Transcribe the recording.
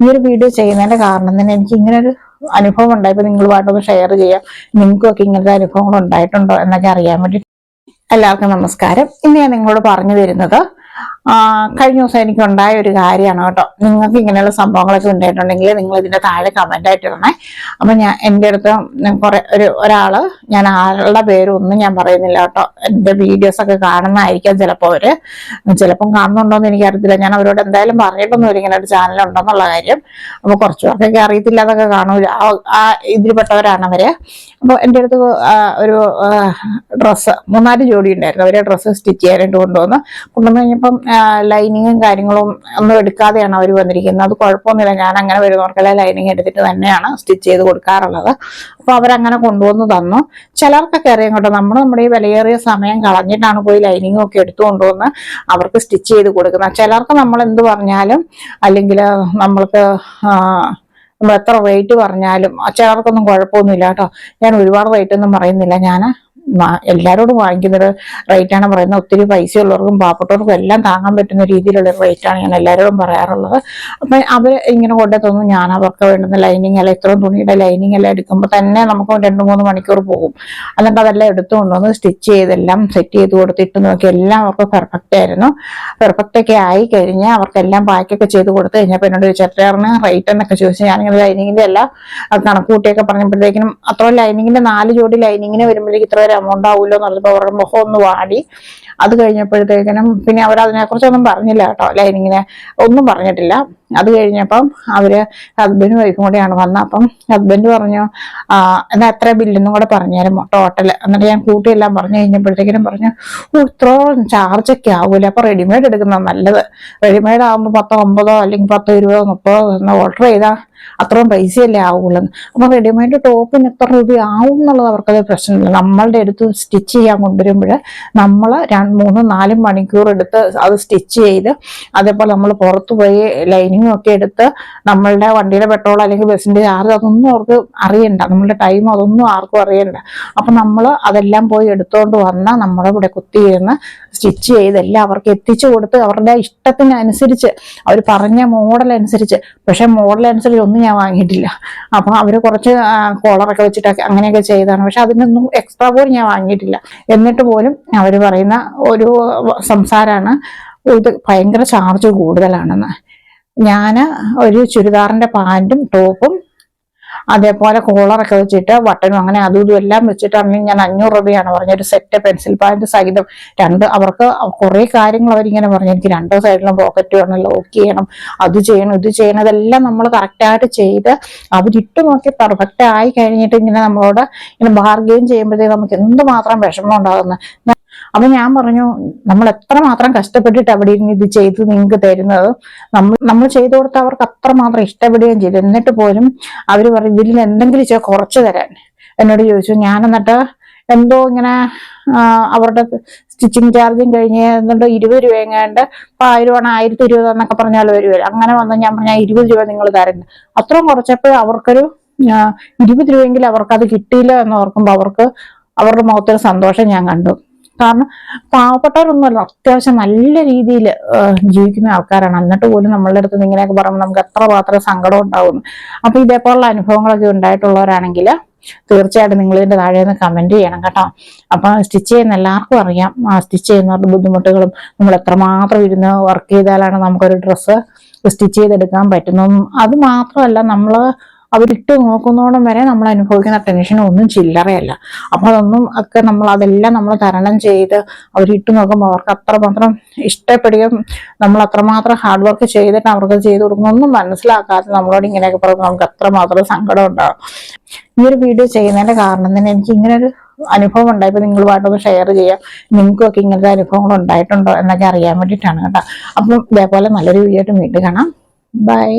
ഈ ഒരു വീഡിയോ ചെയ്യുന്നതിന്റെ കാരണം തന്നെ എനിക്ക് ഇങ്ങനെ ഒരു അനുഭവം ഉണ്ടായപ്പോൾ നിങ്ങളുമായിട്ടൊന്ന് ഷെയർ ചെയ്യാം. നിങ്ങൾക്കൊക്കെ ഇങ്ങനത്തെ അനുഭവങ്ങൾ ഉണ്ടായിട്ടുണ്ടോ എന്നൊക്കെ അറിയാൻ വേണ്ടി. എല്ലാവർക്കും നമസ്കാരം. ഇന്ന് ഞാൻ നിങ്ങളോട് പറഞ്ഞു തരുന്നത് ആ, കഴിഞ്ഞ ദിവസം എനിക്കുണ്ടായ ഒരു കാര്യമാണ് കേട്ടോ. നിങ്ങൾക്ക് ഇങ്ങനെയുള്ള സംഭവങ്ങളൊക്കെ ഉണ്ടായിട്ടുണ്ടെങ്കിൽ നിങ്ങൾ ഇതിന്റെ താഴെ കമന്റ് ആയിട്ട് ഇടണേ. അപ്പൊ ഞാൻ എന്റെ അടുത്ത് കുറെ ഒരു ഒരാൾ ഞാൻ ആളുടെ പേരൊന്നും ഞാൻ പറയുന്നില്ല കേട്ടോ. എന്റെ വീഡിയോസ് ഒക്കെ കാണുന്നതായിരിക്കാം ചിലപ്പോൾ അവർ. ചിലപ്പം കാണുന്നുണ്ടോ എന്ന് എനിക്കറിയത്തില്ല. ഞാൻ അവരോട് എന്തായാലും പറഞ്ഞിട്ടൊന്നുമില്ല ഇങ്ങനെ ഒരു ചാനൽ ഉണ്ടെന്നുള്ള കാര്യം. അപ്പോൾ കുറച്ചു പേർക്കൊക്കെ അറിയത്തില്ല അതൊക്കെ കാണൂല. ആ- ആ ഇതിൽപ്പെട്ടവരാണ് അവർ. അപ്പോൾ എന്റെ അടുത്ത് ഒരു ഡ്രസ്സ് മൂന്നാൽ ജോഡി ഉണ്ടായിരുന്നു. അവരെ ഡ്രസ്സ് സ്റ്റിച്ച് ചെയ്യാനായിട്ട് കൊണ്ടുവന്ന് കൊണ്ടുവന്ന് കഴിഞ്ഞപ്പം ലൈനിങ്ങും കാര്യങ്ങളും ഒന്നും എടുക്കാതെയാണ് അവർ വന്നിരിക്കുന്നത്. അത് കുഴപ്പമൊന്നുമില്ല. ഞാൻ അങ്ങനെ വരുന്നവർക്കെല്ലാം ലൈനിങ് എടുത്തിട്ട് തന്നെയാണ് സ്റ്റിച്ച് ചെയ്ത് കൊടുക്കാറുള്ളത്. അപ്പോൾ അവരങ്ങനെ കൊണ്ടുവന്ന് തന്നു. ചിലർക്കൊക്കെ അറിയാം കേട്ടോ നമ്മൾ നമ്മുടെ ഈ വിലയേറിയ സമയം കളഞ്ഞിട്ടാണ് പോയി ലൈനിങ്ങും ഒക്കെ എടുത്തു കൊണ്ടുവന്ന് അവർക്ക് സ്റ്റിച്ച് ചെയ്ത് കൊടുക്കുന്നത്. ചിലർക്ക് നമ്മൾ എന്ത് പറഞ്ഞാലും അല്ലെങ്കിൽ നമ്മൾക്ക് നമ്മൾ എത്ര റേറ്റ് പറഞ്ഞാലും ചിലർക്കൊന്നും കുഴപ്പമൊന്നുമില്ല കേട്ടോ. ഞാൻ ഒരുപാട് റേറ്റ് ഒന്നും പറയുന്നില്ല. ഞാൻ എല്ലാവരോടും വാങ്ങിക്കുന്നൊരു റേറ്റാണ് പറയുന്നത്. ഒത്തിരി പൈസ ഉള്ളവർക്കും പാവപ്പെട്ടവർക്കും എല്ലാം താങ്ങാൻ പറ്റുന്ന രീതിയിലുള്ള റേറ്റാണ് ഞാൻ എല്ലാവരോടും പറയാറുള്ളത്. അപ്പം അവർ ഇങ്ങനെ കൊണ്ടേ തോന്നും. ഞാൻ അവർക്ക് വേണ്ടുന്ന ലൈനിങ് അല്ല ഇത്രയും തുണിയുടെ ലൈനിങ് എല്ലാം എടുക്കുമ്പോൾ തന്നെ നമുക്ക് രണ്ട് മൂന്ന് മണിക്കൂർ പോകും. എന്നിട്ട് അതെല്ലാം എടുത്തു കൊണ്ടുവന്ന് സ്റ്റിച്ച് ചെയ്തെല്ലാം സെറ്റ് ചെയ്ത് കൊടുത്തിട്ട് നോക്കി. എല്ലാം അവർക്ക് പെർഫെക്റ്റ് ആയിരുന്നു. പെർഫെക്റ്റ് ഒക്കെ ആയി കഴിഞ്ഞ് അവർക്കെല്ലാം പാക്കൊക്കെ ചെയ്ത് കൊടുത്തു കഴിഞ്ഞപ്പോൾ എന്നോട് ചേട്ടന് റേറ്റ് എന്നൊക്കെ ചോദിച്ചു ഞാനിങ്ങനെ ലൈനിങ്ങിന്റെ എല്ലാം കണക്കൂട്ടിയൊക്കെ പറഞ്ഞപ്പോഴത്തേക്കിനും അത്ര ലൈനിങ്ങിന്റെ നാല് ജോഡി ലൈനിങ്ങിന് വരുമ്പോഴേക്കും ഇത്ര ഒരു എമൗണ്ട് ആവുമല്ലോ എന്ന് പറഞ്ഞപ്പോൾ അവരുടെ മുഖം ഒന്ന് വാടി. അത് കഴിഞ്ഞപ്പോഴത്തേക്കിനും പിന്നെ അവരതിനെ കുറിച്ചൊന്നും പറഞ്ഞില്ല കേട്ടോ. ലൈനിങ്ങിനെ ഒന്നും പറഞ്ഞിട്ടില്ല. അത് കഴിഞ്ഞപ്പം അവർ ഹസ്ബൻഡ് വൈഫും കൂടെയാണ് വന്നത്. അപ്പം ഹസ്ബൻഡ് പറഞ്ഞു എന്നാ എത്ര ബില്ലെന്നും കൂടെ പറഞ്ഞുതരും ടോട്ടൽ എന്നിട്ട് ഞാൻ കൂട്ടിയെല്ലാം പറഞ്ഞു കഴിഞ്ഞപ്പോഴത്തേക്കിനും പറഞ്ഞു ഓ ഇത്ര ചാർജൊക്കെ ആവൂല? അപ്പൊ റെഡിമെയ്ഡ് എടുക്കുന്നത് നല്ലത്. റെഡിമെയ്ഡ് ആകുമ്പോൾ പത്തോ ഒമ്പതോ അല്ലെങ്കിൽ പത്തോ ഇരുപതോ മുപ്പതോ എന്ന് ഓർഡർ ചെയ്താൽ അത്രയും പൈസയല്ലേ ആവുള്ളൂ. അപ്പൊ റെഡിമെയ്ഡ് ടോപ്പിന് എത്ര രൂപ ആവും എന്നുള്ളത് അവർക്കത് പ്രശ്നമില്ല. നമ്മളുടെ അടുത്ത് സ്റ്റിച്ച് ചെയ്യാൻ കൊണ്ടുവരുമ്പോൾ നമ്മൾ രണ്ട് മൂന്നും നാലും മണിക്കൂർ എടുത്ത് അത് സ്റ്റിച്ച് ചെയ്ത് അതേപോലെ നമ്മൾ പുറത്തു പോയി ലൈനിങ്ങും ഒക്കെ എടുത്ത് നമ്മളുടെ വണ്ടിയുടെ പെട്രോൾ അല്ലെങ്കിൽ ബസ്സിന്റെ ചാർജ് അതൊന്നും അവർക്ക് അറിയണ്ട. നമ്മളുടെ ടൈം അതൊന്നും ആർക്കും അറിയണ്ട. അപ്പൊ നമ്മൾ അതെല്ലാം പോയി എടുത്തുകൊണ്ട് വന്ന് നമ്മുടെ ഇവിടെ കുത്തിയിരുന്ന് സ്റ്റിച്ച് ചെയ്ത് എല്ലാം അവർക്ക് എത്തിച്ചു കൊടുത്ത് അവരുടെ ഇഷ്ടത്തിനനുസരിച്ച് അവർ പറഞ്ഞ മോഡൽ അനുസരിച്ച്. പക്ഷെ മോഡൽ അനുസരിച്ച് ഒന്നും ഞാൻ വാങ്ങിയിട്ടില്ല. അപ്പൊ അവർ കുറച്ച് കോളറൊക്കെ വെച്ചിട്ടൊക്കെ അങ്ങനെയൊക്കെ ചെയ്താണ് പക്ഷെ അതിനൊന്നും എക്സ്ട്രാ പോലും ഞാൻ വാങ്ങിയിട്ടില്ല. എന്നിട്ട് പോലും അവർ പറയുന്ന ഒരു സംസാരമാണ് ഇത് ഭയങ്കര ചാർജ് കൂടുതലാണെന്ന്. ഞാൻ ഒരു ചുരിദാറിന്റെ പാന്റും ടോപ്പും അതേപോലെ കോളറൊക്കെ വെച്ചിട്ട് ബട്ടനും അങ്ങനെ അതും ഇതും എല്ലാം വെച്ചിട്ട് വെച്ചിട്ടാണെങ്കിൽ ഞാൻ അഞ്ഞൂറ് രൂപയാണ് പറഞ്ഞ ഒരു സെറ്റ് പെൻസിൽ പാന്റ് സഹിതം രണ്ട് അവർക്ക് കുറേ കാര്യങ്ങൾ അവരിങ്ങനെ പറഞ്ഞു. എനിക്ക് രണ്ട് സൈഡിലും പോക്കറ്റ് വേണം ലോക്ക് ചെയ്യണം അത് ചെയ്യണം ഇത് ചെയ്യണം ഇതെല്ലാം നമ്മൾ കറക്റ്റായിട്ട് ചെയ്ത് അവരിട്ട് നോക്കി പെർഫെക്റ്റ് ആയി കഴിഞ്ഞിട്ട് ഇങ്ങനെ നമ്മളോട് ഇങ്ങനെ ബാർഗെയിൻ ചെയ്യുമ്പോഴത്തേക്ക് നമുക്ക് എന്തുമാത്രം വിഷമം ഉണ്ടാകുന്നത് അപ്പൊ ഞാൻ പറഞ്ഞു നമ്മൾ എത്ര മാത്രം കഷ്ടപ്പെട്ടിട്ട് അവിടെ ഇരുന്ന് ഇത് ചെയ്ത് നിങ്ങൾക്ക് തരുന്നത്? നമ്മൾ നമ്മൾ ചെയ്തു കൊടുത്ത അവർക്ക് അത്രമാത്രം ഇഷ്ടപ്പെടുകയും ചെയ്തു. എന്നിട്ട് പോലും അവർ പറയും ഇതിൽ എന്തെങ്കിലും ചെയ്യാൻ കുറച്ച് തരാൻ. എന്നോട് ചോദിച്ചു. ഞാൻ എന്നിട്ട് എന്തോ ഇങ്ങനെ അവരുടെ സ്റ്റിച്ചിങ് ചാർജും കഴിഞ്ഞ് എന്നിട്ട് ഇരുപത് രൂപ എങ്ങാണ്ട് ഇപ്പൊ ആയിരം ആണ് ആയിരത്തി ഇരുപത് എന്നൊക്കെ പറഞ്ഞാൽ വരുമല്ലോ അങ്ങനെ വന്ന് ഞാൻ പറഞ്ഞ ഇരുപത് രൂപ നിങ്ങൾ തരണ്ട. അത്രയും കുറച്ചപ്പോൾ അവർക്കൊരു ഇരുപത് രൂപയെങ്കിലും അവർക്ക് അത് കിട്ടിയില്ല എന്ന് ഓർക്കുമ്പോൾ അവർക്ക് അവരുടെ മുഖത്തൊരു സന്തോഷം ഞാൻ കണ്ടു. കാരണം പാവപ്പെട്ടവരൊന്നുമല്ല അത്യാവശ്യം നല്ല രീതിയിൽ ജീവിക്കുന്ന ആൾക്കാരാണ്. എന്നിട്ട് പോലും നമ്മളുടെ അടുത്ത് ഇങ്ങനെയൊക്കെ പറയുമ്പോൾ നമുക്ക് എത്ര മാത്രം സങ്കടം ഉണ്ടാവുന്നു അപ്പൊ ഇതേപോലുള്ള അനുഭവങ്ങളൊക്കെ ഉണ്ടായിട്ടുള്ളവരാണെങ്കിൽ തീർച്ചയായിട്ടും നിങ്ങൾ ഇതിന്റെ താഴെ നിന്ന് കമന്റ് ചെയ്യണം കേട്ടോ. അപ്പൊ സ്റ്റിച്ച് ചെയ്യുന്ന എല്ലാവർക്കും അറിയാം സ്റ്റിച്ച് ചെയ്യുന്നവരുടെ ബുദ്ധിമുട്ടുകളും നമ്മൾ എത്രമാത്രം ഇരുന്ന് വർക്ക് ചെയ്താലാണ് നമുക്കൊരു ഡ്രസ്സ് സ്റ്റിച്ച് ചെയ്തെടുക്കാൻ പറ്റുന്നതും. അത് മാത്രമല്ല നമ്മൾ അവരിട്ട് നോക്കുന്നോണം വരെ നമ്മൾ അനുഭവിക്കുന്ന ടെൻഷൻ ഒന്നും ചില്ലറയല്ല. അപ്പൊ അതൊന്നും ഒക്കെ നമ്മൾ അതെല്ലാം നമ്മൾ തരണം ചെയ്ത് അവരിട്ട് നോക്കുമ്പോൾ അവർക്ക് അത്രമാത്രം ഇഷ്ടപ്പെടുകയും നമ്മൾ അത്രമാത്രം ഹാർഡ് വർക്ക് ചെയ്തിട്ട് അവർക്ക് ചെയ്ത് കൊടുക്കുന്നൊന്നും മനസ്സിലാക്കാതെ നമ്മളോട് ഇങ്ങനെയൊക്കെ പറയുമ്പോൾ നമുക്ക് അത്രമാത്രം സങ്കടം ഉണ്ടാകും ഈ ഒരു വീഡിയോ ചെയ്യുന്നതിന്റെ കാരണം തന്നെ എനിക്ക് ഇങ്ങനെ ഒരു അനുഭവം ഉണ്ടായപ്പോൾ നിങ്ങളുമായിട്ടൊന്ന് ഷെയർ ചെയ്യാം. നിങ്ങൾക്കൊക്കെ ഇങ്ങനത്തെ അനുഭവങ്ങൾ ഉണ്ടായിട്ടുണ്ടോ എന്നൊക്കെ അറിയാൻ വേണ്ടിയിട്ടാണ് കേട്ടോ. അപ്പം ഇതേപോലെ നല്ലൊരു വീഡിയോ ആയിട്ട് വീണ്ടും കാണാം. ബൈ